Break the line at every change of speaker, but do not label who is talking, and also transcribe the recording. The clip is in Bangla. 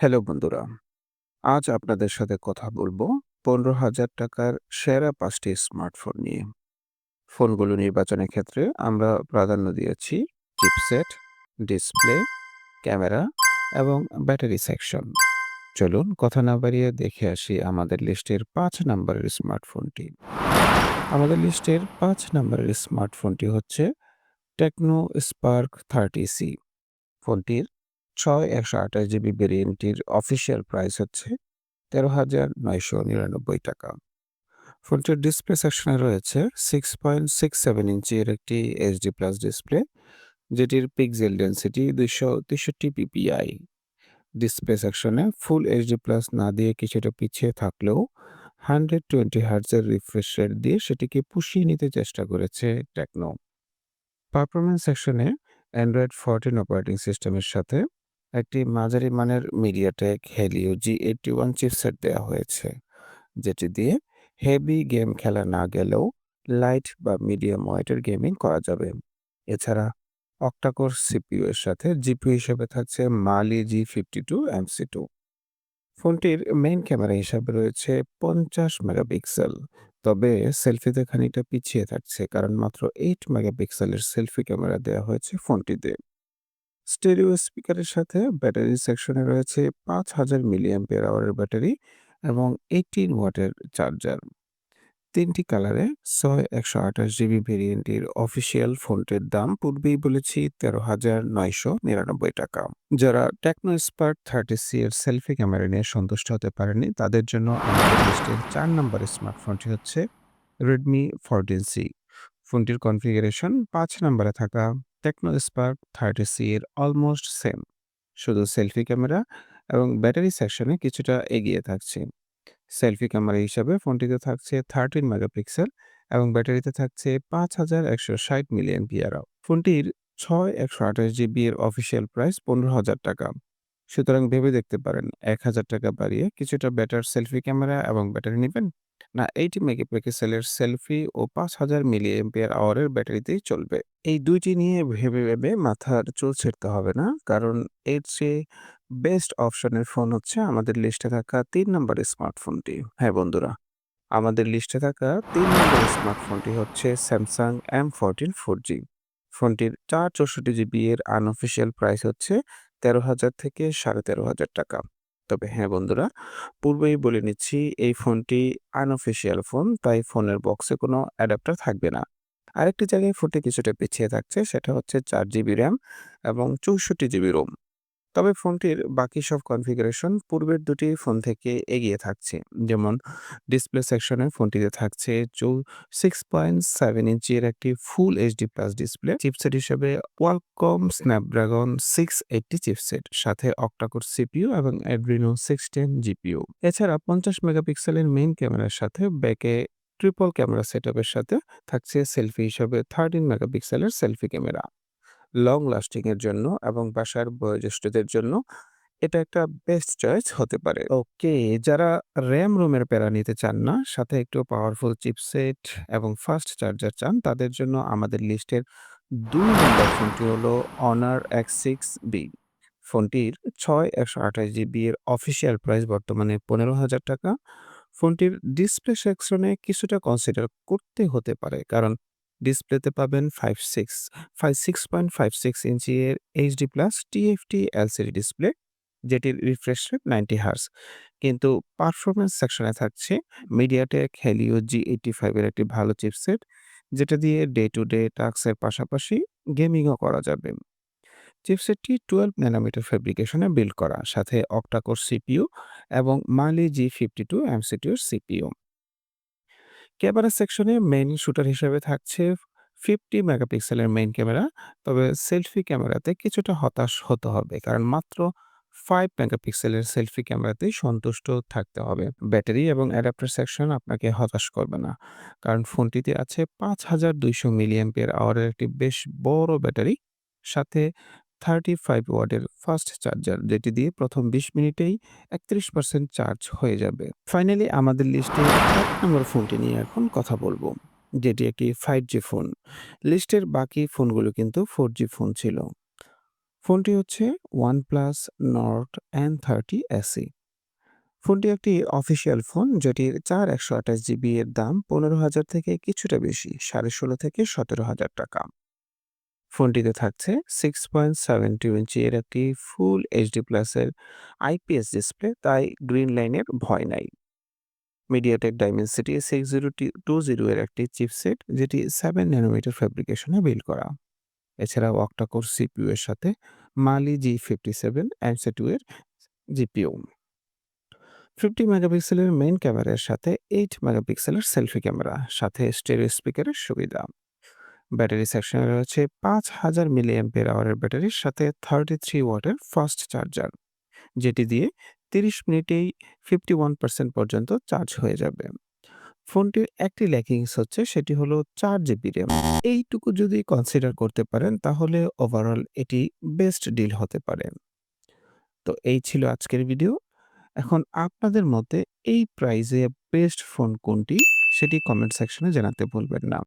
হ্যালো বন্ধুরা, আজ আপনাদের সাথে কথা বলব পনেরো হাজার টাকার সেরা পাঁচটি স্মার্টফোন নিয়ে। ফোনগুলো নির্বাচনের ক্ষেত্রে আমরা প্রাধান্য দিয়েছি চিপসেট, ডিসপ্লে, ক্যামেরা এবং ব্যাটারি সেকশন। চলুন কথা না বাড়িয়ে দেখে আসি আমাদের লিস্টের পাঁচ নম্বরের স্মার্টফোনটি। আমাদের লিস্টের পাঁচ নম্বরের স্মার্টফোনটি হচ্ছে টেকনো স্পার্ক থার্টি সি। ফোনটির ছয় একশো আঠাশ জিবি ভেরিয়েন্টটির অফিসিয়াল প্রাইস হচ্ছে তেরো হাজার নয়শো নিরানব্বই টাকা। ফোনটির ডিসপ্লে সেকশনে রয়েছে সিক্স পয়েন্ট সিক্স সেভেন ইঞ্চির একটি এইচডি প্লাস ডিসপ্লে, যেটির পিক্সেল ডেন্সিটি দুইশো তেষট্টি পিপিআই। ডিসপ্লে সেকশনে ফুল এইচডি প্লাস না দিয়ে কিছুটা পিছিয়ে থাকলেও হান্ড্রেড টোয়েন্টি হার্জের রিফ্রেশ রেট দিয়ে সেটিকে পুষিয়ে নিতে চেষ্টা করেছে টেকনো। পারফরমেন্স সেকশনে অ্যান্ড্রয়েড ফোরটিন অপারেটিং সিস্টেমের সাথে একটি মাঝারি মানের MediaTek Helio G eighty one chipset দেওয়া হয়েছে, যেটি দিয়ে হেভি গেম খেলা না গেলেও লাইট বা মিডিয়াম ওয়েটের গেমিং করা যাবে। এছাড়া অক্টাকোর সিপিইউ এর সাথে জিপিইউ হিসেবে থাকছে Mali G fifty two MC two ফোনটির মেইন ক্যামেরা হিসাবে রয়েছে পঞ্চাশ মেগাপিক্সেল তবে সেলফিতে খানিকটা পিছিয়ে থাকছে, কারণ মাত্র এইট মেগাপিক্সেলের সেলফি ক্যামেরা দেওয়া হয়েছে ফোনটিতে। স্টেরিও স্পিকারের সাথে ব্যাটারি সেকশনে রয়েছে পাঁচ হাজার মিলিয়াম্পিয়ার আওয়ারের ব্যাটারি এবং এইটিন ওয়াটের চার্জার। তিনটি কালারে ছয় একশো আঠাশ জিবি ভেরিয়েন্টের অফিসিয়াল ফোনটির দাম পূর্বেই বলেছি তেরো হাজার নয়শো নিরানব্বই টাকা। যারা টেকনো স্পার্ক থার্টি সি এর সেলফি ক্যামেরা নিয়ে সন্তুষ্ট হতে পারেনি তাদের জন্য আমাদের লিস্টের চার নম্বরের স্মার্টফোনটি হচ্ছে রেডমি ফোরটিন সি ফোনটির কনফিগারেশন পাঁচ নম্বরে থাকা। টেকনো স্পার্ক থার্টি সি এর অলমোস্ট সেম। শুধু সেলফি ক্যামেরা এবং ব্যাটারি সেকশনে কিছুটা এগিয়ে থাকছে। সেলফি ক্যামেরা হিসাবে ফোনটিতে থাকছে থার্টিন মেগাপিক্সেল এবং ব্যাটারিতে থাকছে পাঁচ হাজার একশো ষাট মিলিয়ন পিয়ারাও ফোনটির ছয় একশো আঠাশ জিবি এর অফিসিয়াল প্রাইস পনেরো হাজার টাকা। সুতরাং ভেবে দেখতে পারেন, এক হাজার টাকা বাড়িয়ে কিছুটা বেটার সেলফি ক্যামেরা এবং ব্যাটারি নেবেন। না, এইটি মেগাপিক্সেলের সেলফি ও পাঁচ হাজার মিলি এম্পিয়ার আওয়ারের ব্যাটারিতেই চলবে। এই দুইটি নিয়ে ভেবে ভেবে মাথার চুল ছেড়তে হবে না। কারণ এর চেয়ে বেস্ট অপশনের ফোন হচ্ছে আমাদের লিস্টে থাকা তিন নম্বরের স্মার্টফোনটি। হ্যাঁ বন্ধুরা, আমাদের লিস্টে থাকা তিন নম্বরের স্মার্টফোনটি হচ্ছে Samsung M fourteen four G. ফোনটির চার চৌষট্টি জিবি এর আনঅফিসিয়াল প্রাইস হচ্ছে তেরো হাজার থেকে সাড়ে তেরো হাজার টাকা। তবে হ্যাঁ বন্ধুরা, পূর্বেই বলে নিচ্ছি এই ফোনটি আনঅফিসিয়াল ফোন তাই ফোনের বক্সে কোনো অ্যাডাপ্টার থাকবে না। আরেকটি জায়গায় ফোনটি কিছুটা পিছিয়ে থাকছে, সেটা হচ্ছে চার জিবি র্যাম এবং চৌষট্টি জিবি রোম তবে ফোনটির বাকি সব কনফিগারেশন পূর্বের দুটি ফোন থেকে এগিয়ে থাকছে। যেমন ডিসপ্লে সেকশনে ফোনটিতে থাকছে চৌ সিক্স পয়েন্ট সেভেন ইঞ্চির একটি full HD plus display chipset হিসেবে Qualcomm Snapdragon six eighty chipset সাথে অক্টাকোর সিপিইউ এবং অ্যাড্রিনো সিক্স টেন জিপিইউ এছাড়া পঞ্চাশ মেগাপিক্সেলের মেইন ক্যামেরার সাথে ব্যাকে ট্রিপল ক্যামেরা সেটআপের সাথে থাকছে সেলফি হিসাবে থার্টিন মেগাপিক্সেলের সেলফি ক্যামেরা লং লাস্টিংয়ের জন্য এবং বাসার বয়োজ্যেষ্ঠদের জন্য এটা একটা বেস্ট চয়েস হতে পারে। ওকে, যারা র্যাম রোমের প্যারা নিতে চান না, সাথে একটু পাওয়ারফুল চিপসেট এবং ফাস্ট চার্জার চান, তাদের জন্য আমাদের লিস্টের দুই নম্বর ফোনটি হলো অনার এক্স সিক্স বি ফোনটির ছয় একশো আঠাশ জিবি এর অফিসিয়াল প্রাইস বর্তমানে পনেরো হাজার টাকা। ফোনটির ডিসপ্লে সেকশনে কিছুটা কনসিডার করতে হতে পারে, কারণ ডিসপ্লেতে পাবেন five six five six point five six inch এর HD plus TFT LCD display যেটির রিফ্রেশ রেট নাইনটি হার্স কিন্তু পারফরমেন্স সেকশনে থাকছে মিডিয়াটেক হেলিও জি এইটি ফাইভের একটি ভালো চিপসেট যেটা দিয়ে ডে টু ডে টাস্কের পাশাপাশি গেমিংও করা যাবে। চিপসেটটি টুয়েলভ ন্যানোমিটার ফেব্রিকেশনে বিল্ড করা, সাথে অক্টাকোর সিপিইউ এবং মালি জি ফিফটি টু এমসিটিউর সিপিইউ ক্যামেরা সেকশনে মেইন শুটার হিসেবে থাকছে ফিফটি মেগাপিক্সেলের মেইন ক্যামেরা। তবে সেলফি ক্যামেরাতে কিছুটা হতাশ হতে হবে, কারণ মাত্র ফাইভ মেগাপিক্সেলের সেলফি ক্যামেরাতেই সন্তুষ্ট থাকতে হবে। ব্যাটারি এবং অ্যাডাপ্টার সেকশন আপনাকে হতাশ করবে না, কারণ ফোনটিতে আছে পাঁচ হাজার দুইশো মিলিয়াম্পিয়ার আওয়ারের একটি বেশ বড় ব্যাটারি সাথে থার্টি ফাইভ ওয়াটের ফাস্ট চার্জার যেটি দিয়ে প্রথম বিশ মিনিটেই একত্রিশ পার্সেন্ট চার্জ হয়ে যাবে। ফাইনালি আমাদের লিস্টে এক নম্বর ফোনটি নিয়ে এখন কথা বলব, যেটি একটি ফাইভ জি ফোন লিস্টের বাকি ফোনগুলো কিন্তু ফোর জি ফোন ছিল। ফোনটি হচ্ছে OnePlus Nord N30 SE ফোনটি একটি অফিসিয়াল ফোন যেটির চার একশো আঠাশ জিবি এর দাম পনেরো হাজার থেকে কিছুটা বেশি, সাড়ে ষোলো থেকে সতেরো হাজার টাকা। ফোনটিতে থাকছে। Six point seven two inch. এর একটি ফুল এইচডি প্লাসের আইপিএস ডিসপ্লে তাই গ্রিন লাইনের ভয় নাই। MediaTek Dimensity six zero two zero এর একটি চিপসেট যেটি সেভেন ন্যানোমিটার ফ্যাব্রিকেশনে বিল্ড করা। এছাড়াও অক্টাকোর সিপিইউ এর সাথে Mali G fifty seven অ্যান্ডসে two এর জিপিইউ ফিফটি মেগাপিক্সেলের মেইন ক্যামেরার সাথে এইট মেগাপিক্সেলের সেলফি ক্যামেরা সাথে স্টেরিও স্পিকারের সুবিধা। ব্যাটারি সেকশনে রয়েছে পাঁচ হাজার মিলি অ্যাম্পিয়ার আওয়ারের ব্যাটারির সাথে থার্টি থ্রি ওয়াটের ফাস্ট চার্জার, যেটি দিয়ে তিরিশ মিনিটেই ফিফটি ওয়ান পার্সেন্ট পর্যন্ত চার্জ হয়ে যাবে। ফোনটির একটি ল্যাকিংস হচ্ছে সেটি হলো চার জিবি র্যাম। এইটুকু যদি কনসিডার করতে পারেন, তাহলে ওভারঅল এটি বেস্ট ডিল হতে পারে। তো এই ছিল আজকের ভিডিও এখন আপনাদের মতে এই প্রাইজে বেস্ট ফোন কোনটি, সেটি কমেন্ট সেকশনে জানাতে ভুলবেন না।